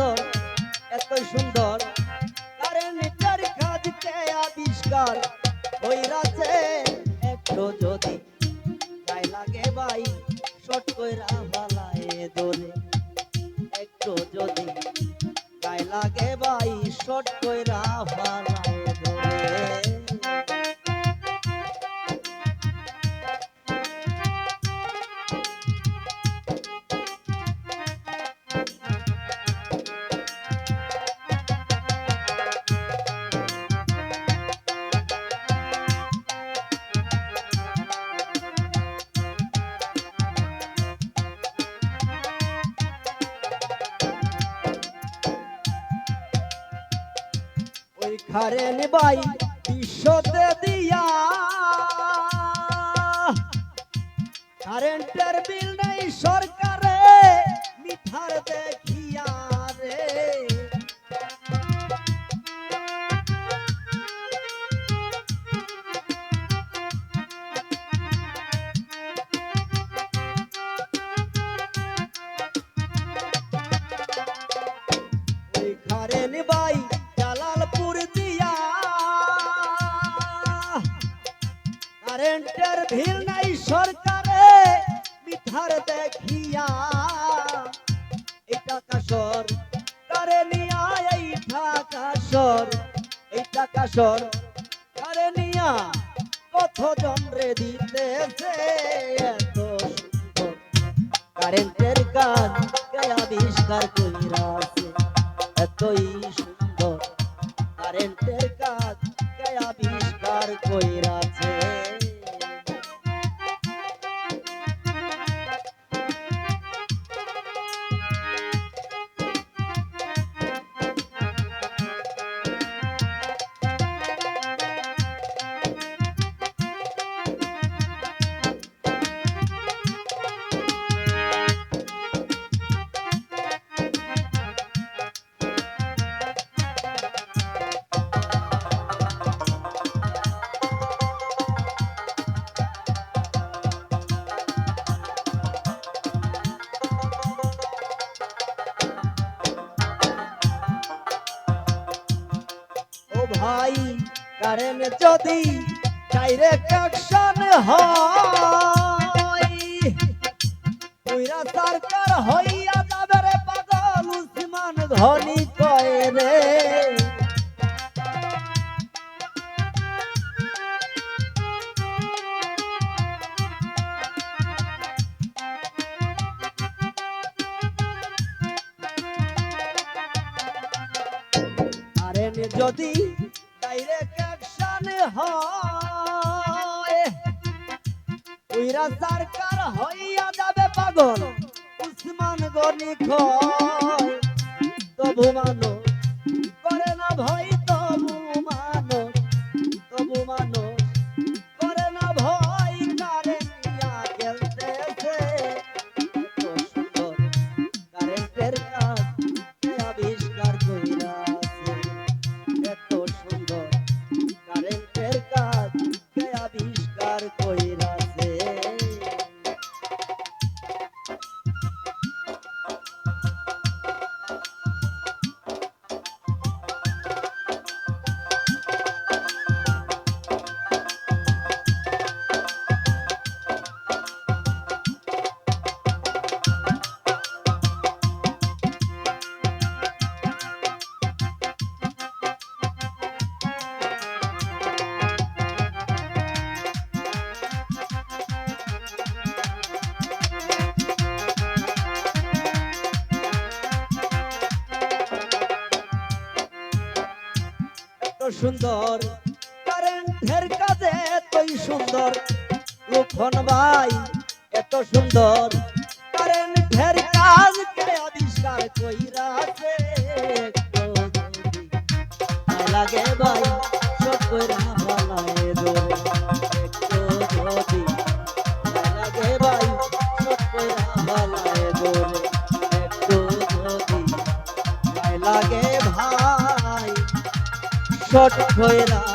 সুন্দর, এত সুন্দর। কারেন্টের কাজকে আবিষ্কার হইরাছে একটু যদি তাই লাগে ভাই, শট কইরা বালায় দোলে। একটু যদি গায়ে লাগে ভাই, শট কইরা বালায় ওই নিবাই বাই বিশ্বতে দিয়া। কারেন্টের বিল নেই সরকারে মিঠার দেখিয়া। ভিল নাই সরকারে মিঠার দেখিয়া। এটা কাসর কারে নিয়া এই ঢাকাসর এই টাকাসর কারে নিয়া? কত জনরে দিতেছে এত কারেন্টের কে আবিষ্কার কইরাছে, এতই সুন্দর। কারেন্টের কাজ আবিষ্কার কইরাছে। ভাই কারেন্ট যদি ডাইরেক্ট অ্যাকশন হয়। পুরা সরকার হইয়া যাবে রে পাগল উসমান ধনী কয় রে। যদি হয়। উইরা সরকার হইয়া যাবে পাগল উসমান গনি খয় তবু মানো সুন্দর। কারেন্টের কাজে এতই সুন্দর। লক্ষণ ভাই এত সুন্দর। কারেন্টের কাজ ভালো হয়ে কইরা